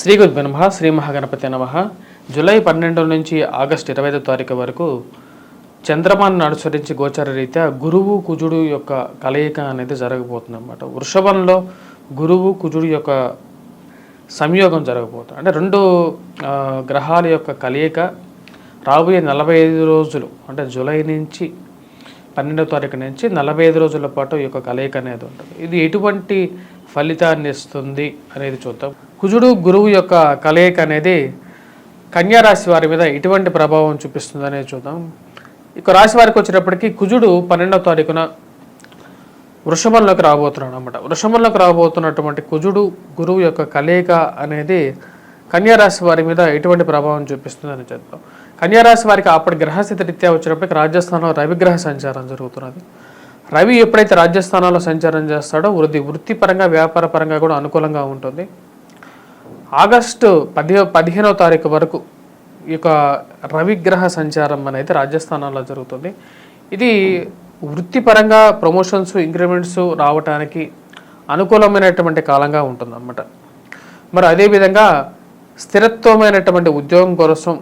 శ్రీ గురు నమ శ్రీ మహాగణపతి నమ. జూలై పన్నెండు నుంచి ఆగస్టు ఇరవై ఐదో తారీఖు వరకు చంద్రమాన్ని అనుసరించి గోచర రీత్యా గురువు కుజుడు యొక్క కలయిక అనేది జరగబోతుంది అనమాట వృషభంలో గురువు కుజుడు యొక్క సంయోగం జరగబోతుంది అంటే రెండు గ్రహాల యొక్క కలయిక రాబోయే నలభై ఐదు రోజులు అంటే జూలై నుంచి పన్నెండవ తారీఖు నుంచి నలభై ఐదు రోజుల పాటు ఈ యొక్క కలయిక అనేది ఉంటుంది. ఇది ఎటువంటి ఫలితాన్ని ఇస్తుంది అనేది చూద్దాం. కుజుడు గురువు యొక్క కలయిక అనేది కన్యారాశి వారి మీద ఎటువంటి ప్రభావం చూపిస్తుంది అనేది చూద్దాం. ఇక రాశి వారికి వచ్చేటప్పటికి కుజుడు పన్నెండవ తారీఖున వృషభంలోకి రాబోతున్నాడు అనమాట వృషభంలోకి రాబోతున్నటువంటి కుజుడు గురువు యొక్క కలయిక అనేది కన్యారాశి వారి మీద ఎటువంటి ప్రభావం చూపిస్తుందని చెప్తాం. కన్యారాశి వారికి అప్పటి గ్రహస్థితి రీత్యా వచ్చినప్పటికీ రాజస్థాన్లో రవిగ్రహ సంచారం జరుగుతున్నది. రవి ఎప్పుడైతే రాజస్థానంలో సంచారం చేస్తాడో వృద్ధి వృత్తిపరంగా వ్యాపార పరంగా కూడా అనుకూలంగా ఉంటుంది. ఆగస్టు పది పదిహేనవ తారీఖు వరకు ఈ యొక్క రవిగ్రహ సంచారం అనేది రాజస్థానంలో జరుగుతుంది. ఇది వృత్తిపరంగా ప్రమోషన్స్ ఇంక్రిమెంట్స్ రావటానికి అనుకూలమైనటువంటి కాలంగా ఉంటుందన్నమాట. మరి అదేవిధంగా స్థిరత్వమైనటువంటి ఉద్యోగం కోసం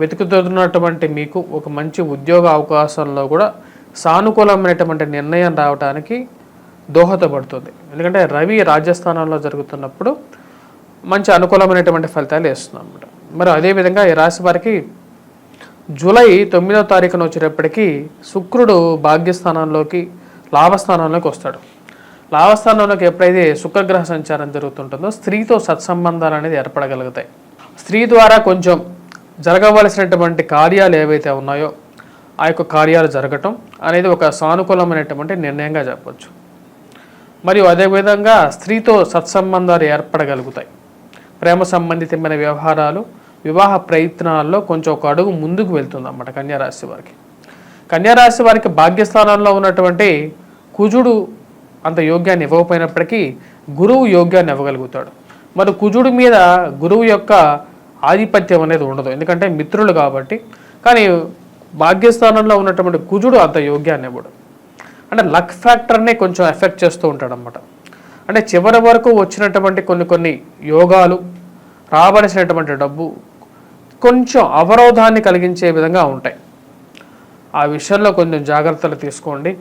వెతుకుతున్నటువంటి మీకు ఒక మంచి ఉద్యోగ అవకాశంలో కూడా సానుకూలమైనటువంటి నిర్ణయం రావడానికి దోహదపడుతుంది. ఎందుకంటే రవి రాజస్థానంలో జరుగుతున్నప్పుడు మంచి అనుకూలమైనటువంటి ఫలితాలు ఇస్తుంది అనమాట మరి అదేవిధంగా ఈ రాశి వారికి జూలై తొమ్మిదవ తారీఖున వచ్చేటప్పటికీ శుక్రుడు భాగ్యస్థానంలోకి లాభస్థానంలోకి వస్తాడు. లాభస్థానంలోకి ఎప్పుడైతే శుక్రగ్రహ సంచారం జరుగుతుంటుందో స్త్రీతో సత్సంబంధాలు అనేది ఏర్పడగలుగుతాయి. స్త్రీ ద్వారా కొంచెం జరగవలసినటువంటి కార్యాలు ఏవైతే ఉన్నాయో ఆ యొక్క కార్యాలు జరగటం అనేది ఒక సానుకూలమైనటువంటి నిర్ణయంగా చెప్పవచ్చు మరియు అదేవిధంగా స్త్రీతో సత్సంబంధాలు ఏర్పడగలుగుతాయి. ప్రేమ సంబంధితమైన వ్యవహారాలు వివాహ ప్రయత్నాల్లో కొంచెం ఒక అడుగు ముందుకు వెళ్తుంది అన్నమాట కన్యారాశి వారికి. కన్యారాశి వారికి భాగ్యస్థానంలో ఉన్నటువంటి కుజుడు అంత యోగ్యాన్ని ఇవ్వకపోయినప్పటికీ గురువు యోగ్యాన్ని ఇవ్వగలుగుతాడు. మరి కుజుడి మీద గురువు యొక్క ఆధిపత్యం అనేది ఉండదు. ఎందుకంటే మిత్రులు కాబట్టి. కానీ భాగ్యస్థానంలో ఉన్నటువంటి కుజుడు అంత యోగ్యాన్ని ఇవ్వడు. అంటే లక్ ఫ్యాక్టర్నే కొంచెం ఎఫెక్ట్ చేస్తూ ఉంటాడనమాట అంటే చివరి వరకు వచ్చినటువంటి కొన్ని కొన్ని యోగాలు రావలసినటువంటి డబ్బు కొంచెం అవరోధాన్ని కలిగించే విధంగా ఉంటాయి. ఆ విషయంలో కొంచెం జాగ్రత్తలు తీసుకోండి.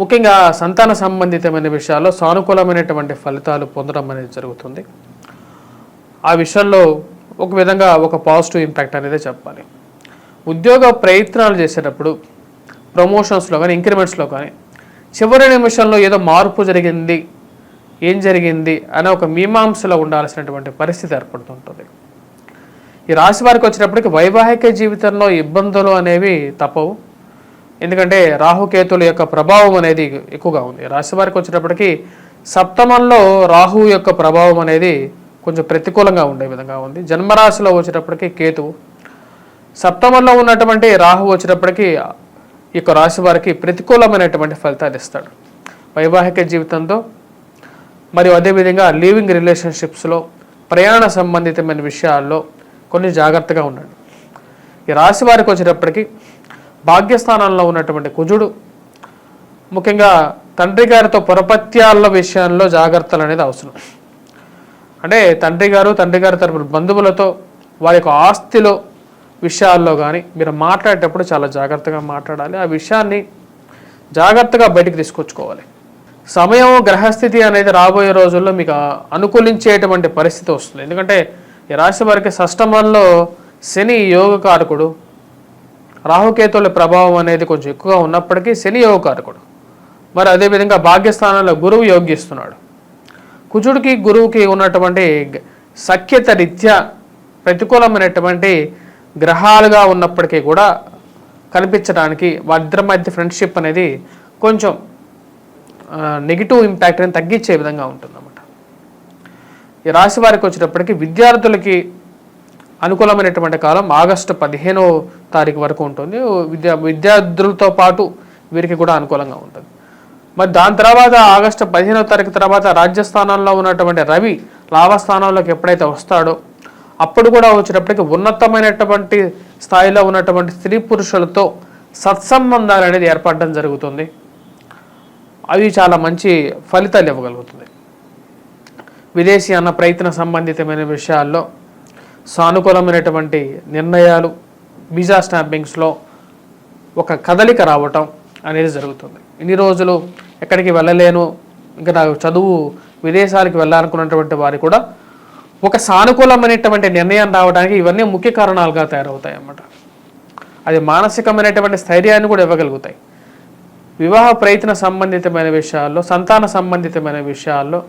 ముఖ్యంగా సంతాన సంబంధితమైన విషయాల్లో సానుకూలమైనటువంటి ఫలితాలు పొందడం అనేది జరుగుతుంది. ఆ విషయంలో ఒక విధంగా ఒక పాజిటివ్ ఇంపాక్ట్ అనేది చెప్పాలి. ఉద్యోగ ప్రయత్నాలు చేసేటప్పుడు ప్రమోషన్స్లో కానీ ఇంక్రిమెంట్స్లో కానీ చివరి నిమిషంలో ఏదో మార్పు జరిగింది ఏం జరిగింది అనే ఒక మీమాంసలో ఉండాల్సినటువంటి పరిస్థితి ఏర్పడుతుంటుంది. ఈ రాశి వారికి వచ్చినప్పటికీ వైవాహిక జీవితంలో ఇబ్బందులు అనేవి తప్పవు. ఎందుకంటే రాహుకేతుల యొక్క ప్రభావం అనేది ఎక్కువగా ఉంది. రాశి వారికి వచ్చేటప్పటికీ సప్తమంలో రాహు యొక్క ప్రభావం అనేది కొంచెం ప్రతికూలంగా ఉండే విధంగా ఉంది. జన్మరాశిలో వచ్చేటప్పటికీ కేతువు. సప్తమంలో ఉన్నటువంటి రాహు వచ్చినప్పటికీ ఈ యొక్క రాశి వారికి ప్రతికూలమైనటువంటి ఫలితాలు ఇస్తాడు. వైవాహిక జీవితంతో మరియు అదేవిధంగా లివింగ్ రిలేషన్షిప్స్లో ప్రయాణ సంబంధితమైన విషయాల్లో కొన్ని జాగ్రత్తగా ఉండండి. ఈ రాశి వారికి వచ్చేటప్పటికీ భాగ్యస్థానంలో ఉన్నటువంటి కుజుడు ముఖ్యంగా తండ్రి గారితో పొరపత్యాల విషయంలో జాగ్రత్తలు అనేది అవసరం. అంటే తండ్రి గారు తండ్రి గారి తరపున బంధువులతో వారి యొక్క ఆస్తిలో విషయాల్లో కానీ మీరు మాట్లాడేటప్పుడు చాలా జాగ్రత్తగా మాట్లాడాలి. ఆ విషయాన్ని జాగ్రత్తగా బయటికి తీసుకొచ్చుకోవాలి. సమయం గ్రహస్థితి అనేది రాబోయే రోజుల్లో మీకు అనుకూలించేటువంటి పరిస్థితి వస్తుంది. ఎందుకంటే ఈ రాశి వారికి సష్టమంలో శని యోగకారకుడు రాహుకేతుల ప్రభావం అనేది కొంచెం ఎక్కువగా ఉన్నప్పటికీ శని యోగకారకుడు మరి అదేవిధంగా భాగ్యస్థానంలో గురువు యోగిస్తున్నాడు. కుజుడికి గురువుకి ఉన్నటువంటి సఖ్యత రీత్యా ప్రతికూలమైనటువంటి గ్రహాలుగా ఉన్నప్పటికీ కూడా కనిపించడానికి వారిద్దరి మధ్య ఫ్రెండ్షిప్ అనేది కొంచెం నెగిటివ్ ఇంపాక్ట్ అనేది తగ్గించే విధంగా ఉంటుందన్నమాట. ఈ రాశి వారికి వచ్చేటప్పటికి విద్యార్థులకి అనుకూలమైనటువంటి కాలం ఆగస్టు పదిహేనో తారీఖు వరకు ఉంటుంది. విద్యా విద్యార్థులతో పాటు వీరికి కూడా అనుకూలంగా ఉంటుంది. మరి దాని తర్వాత ఆగస్టు పదిహేనో తారీఖు తర్వాత రాజ్యస్థానంలో ఉన్నటువంటి రవి లాభస్థానంలోకి ఎప్పుడైతే వస్తాడో అప్పుడు కూడా వచ్చినప్పటికీ ఉన్నతమైనటువంటి స్థాయిలో ఉన్నటువంటి స్త్రీ పురుషులతో సత్సంబంధాలు అనేది ఏర్పడడం జరుగుతుంది. అవి చాలా మంచి ఫలితాలు ఇవ్వగలుగుతుంది. విదేశీ అన్న ప్రయత్న సంబంధితమైన విషయాల్లో సానుకూలమైనటువంటి నిర్ణయాలు వీసా స్టాంపింగ్స్లో ఒక కదలిక రావటం అనేది జరుగుతుంది. ఇన్ని రోజులు ఎక్కడికి వెళ్ళలేను. ఇంకా నాకు చదువు విదేశాలకు వెళ్ళాలనుకున్నటువంటి వారు కూడా ఒక సానుకూలమైనటువంటి నిర్ణయం రావడానికి ఇవన్నీ ముఖ్య కారణాలుగా తయారవుతాయి అన్నమాట అది మానసికమైనటువంటి స్థైర్యాన్ని కూడా ఇవ్వగలుగుతాయి. వివాహ ప్రయత్న సంబంధితమైన విషయాల్లో సంతాన సంబంధితమైన విషయాల్లో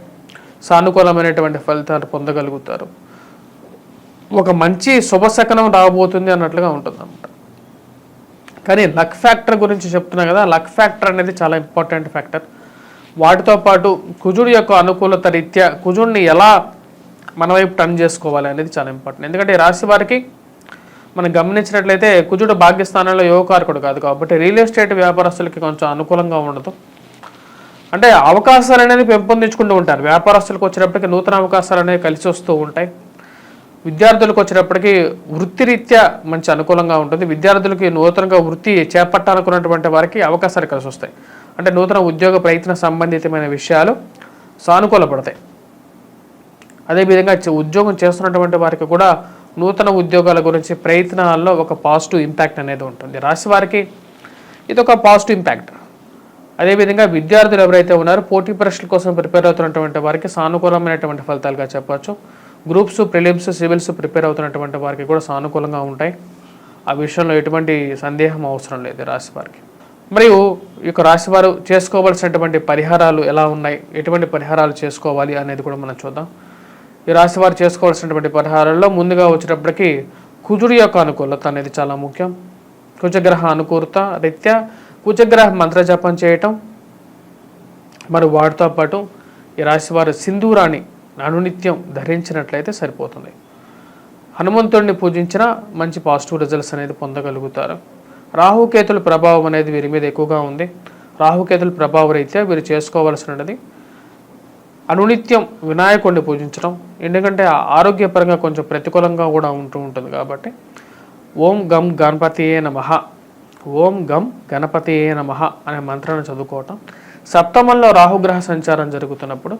సానుకూలమైనటువంటి ఫలితాలు పొందగలుగుతారు. ఒక మంచి శుభశకనం రాబోతుంది అన్నట్లుగా ఉంటుంది అన్నమాట కానీ లక్ ఫ్యాక్టర్ గురించి చెప్తున్నా కదా లక్ ఫ్యాక్టర్ అనేది చాలా ఇంపార్టెంట్ ఫ్యాక్టర్. వాటితో పాటు కుజుడి యొక్క అనుకూలత రీత్యా కుజుడిని ఎలా మన వైపు టర్న్ చేసుకోవాలి అనేది చాలా ఇంపార్టెంట్ ఎందుకంటే రాశి వారికి మనం గమనించినట్లయితే కుజుడు భాగ్యస్థానంలో యువకారకుడు కాదు కాబట్టి రియల్ ఎస్టేట్ వ్యాపారస్తులకి కొంచెం అనుకూలంగా ఉండదు. అంటే అవకాశాలు అనేది పెంపొందించుకుంటూ ఉంటారు. వ్యాపారస్తులకు వచ్చేటప్పటికి నూతన అవకాశాలు అనేవి కలిసి వస్తూ ఉంటాయి. విద్యార్థులకు వచ్చేటప్పటికి వృత్తిరీత్యా మంచి అనుకూలంగా ఉంటుంది. విద్యార్థులకి నూతనంగా వృత్తి చేపట్టాలనుకున్నటువంటి వారికి అవకాశాలు కలిసి వస్తాయి. అంటే నూతన ఉద్యోగ ప్రయత్న సంబంధితమైన విషయాలు సానుకూలపడతాయి. అదేవిధంగా ఉద్యోగం చేస్తున్నటువంటి వారికి కూడా నూతన ఉద్యోగాల గురించి ప్రయత్నాల్లో ఒక పాజిటివ్ ఇంపాక్ట్ అనేది ఉంటుంది. రాశి వారికి ఇది ఒక పాజిటివ్ ఇంపాక్ట్. అదేవిధంగా విద్యార్థులు ఎవరైతే ఉన్నారో పోటీ పరీక్షల కోసం ప్రిపేర్ అవుతున్నటువంటి వారికి సానుకూలమైనటువంటి ఫలితాలుగా చెప్పవచ్చు. గ్రూప్స్ ప్రిలిమ్స్ సివిల్స్ ప్రిపేర్ అవుతున్నటువంటి వారికి కూడా సానుకూలంగా ఉంటాయి. ఆ విషయంలో ఎటువంటి సందేహం అవసరం లేదు రాశి వారికి. మరియు ఈ యొక్క రాశి వారు చేసుకోవాల్సినటువంటి పరిహారాలు ఎలా ఉన్నాయి? ఎటువంటి పరిహారాలు చేసుకోవాలి అనేది కూడా మనం చూద్దాం. ఈ రాశి వారు చేసుకోవాల్సినటువంటి పరిహారాల్లో ముందుగా వచ్చేటప్పటికి కుజుడి యొక్క అనుకూలత అనేది చాలా ముఖ్యం. కుజగ్రహ అనుకూలత రీత్యా కుజగ్రహ మంత్రజపం చేయటం. మరి వాటితో పాటు ఈ రాశి వారు సింధూరాన్ని అనునిత్యం ధరించినట్లయితే సరిపోతుంది. హనుమంతుడిని పూజించిన మంచి పాజిటివ్ రిజల్ట్స్ అనేది పొందగలుగుతారు. రాహుకేతుల ప్రభావం అనేది వీరి మీద ఎక్కువగా ఉంది. రాహుకేతుల ప్రభావం రీత్యా వీరు చేసుకోవాల్సినది అనునిత్యం వినాయకుడిని పూజించడం ఎందుకంటే ఆరోగ్యపరంగా కొంచెం ప్రతికూలంగా కూడా ఉంటూ ఉంటుంది కాబట్టి. ఓం గం గణపతియే నమః. ఓం గం గణపతియే నమః అనే మంత్రాన్ని చదువుకోవటం. సప్తమంలో రాహుగ్రహ సంచారం జరుగుతున్నప్పుడు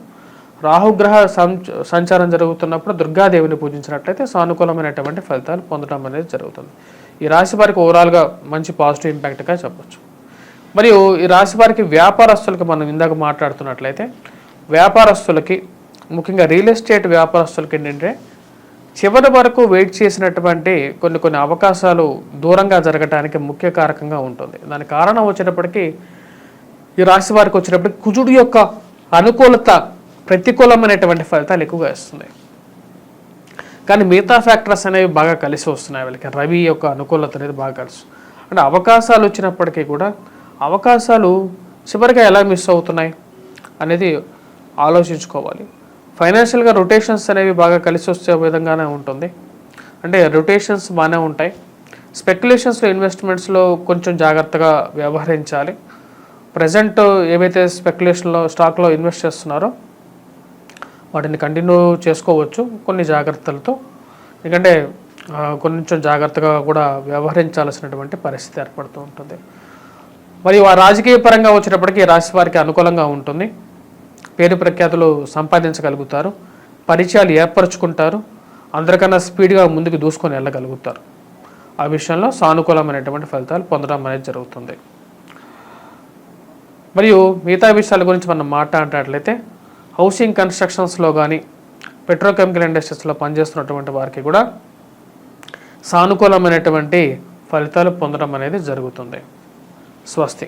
రాహుగ్రహ సంచ- సంచారం జరుగుతున్నప్పుడు దుర్గాదేవిని పూజించినట్లయితే సానుకూలమైనటువంటి ఫలితాలు పొందడం అనేది జరుగుతుంది. ఈ రాశి వారికి ఓవరాల్గా మంచి పాజిటివ్ ఇంపాక్ట్గా చెప్పచ్చు. మరియు ఈ రాశి వారికి వ్యాపారస్తులకు మనం ఇందాక మాట్లాడుతున్నట్లయితే వ్యాపారస్తులకి ముఖ్యంగా రియల్ ఎస్టేట్ వ్యాపారస్తులకి ఏంటంటే చివరి వరకు వెయిట్ చేసినటువంటి కొన్ని కొన్ని అవకాశాలు దూరంగా జరగడానికి ముఖ్య కారకంగా ఉంటుంది. దాని కారణం వచ్చినప్పటికీ ఈ రాశి వారికి వచ్చేటప్పటికి కుజుడు యొక్క అనుకూలత ప్రతికూలమైనటువంటి ఫలితాలు ఎక్కువగా ఇస్తుంది కానీ మిగతా ఫ్యాక్టర్స్ అనేవి బాగా కలిసి వస్తున్నాయి వీళ్ళకి. రవి యొక్క అనుకూలత అనేది బాగా కలిసి అంటే అవకాశాలు వచ్చినప్పటికీ కూడా అవకాశాలు చివరిగా ఎలా మిస్ అవుతున్నాయి అనేది ఆలోచించుకోవాలి. ఫైనాన్షియల్గా రొటేషన్స్ అనేవి బాగా కలిసి వచ్చే విధంగానే ఉంటుంది. అంటే రొటేషన్స్ బాగానే ఉంటాయి. స్పెక్యులేషన్స్లో ఇన్వెస్ట్మెంట్స్లో కొంచెం జాగ్రత్తగా వ్యవహరించాలి. ప్రజెంట్ ఏవైతే స్పెక్యులేషన్లో స్టాక్లో ఇన్వెస్ట్ చేస్తున్నారో వాటిని కంటిన్యూ చేసుకోవచ్చు కొన్ని జాగ్రత్తలతో. ఎందుకంటే కొంచెం జాగ్రత్తగా కూడా వ్యవహరించాల్సినటువంటి పరిస్థితి ఏర్పడుతూ ఉంటుంది. మరియు ఆ రాజకీయ పరంగా వచ్చేటప్పటికి రాశి వారికి అనుకూలంగా ఉంటుంది. పేరు ప్రఖ్యాతులు సంపాదించగలుగుతారు పరిచయాలు ఏర్పరచుకుంటారు అందరికన్నా స్పీడ్గా ముందుకు దూసుకొని వెళ్ళగలుగుతారు. ఆ విషయంలో సానుకూలమైనటువంటి ఫలితాలు పొందడం అనేది జరుగుతుంది. మరియు మిగతా విషయాల గురించి మనం మాట్లాడినట్లయితే హౌసింగ్ కన్స్ట్రక్షన్స్లో కానీ పెట్రోకెమికల్ ఇండస్ట్రీస్లో పనిచేస్తున్నటువంటి వారికి కూడా సానుకూలమైనటువంటి ఫలితాలు పొందడం అనేది జరుగుతుంది. స్వస్తి.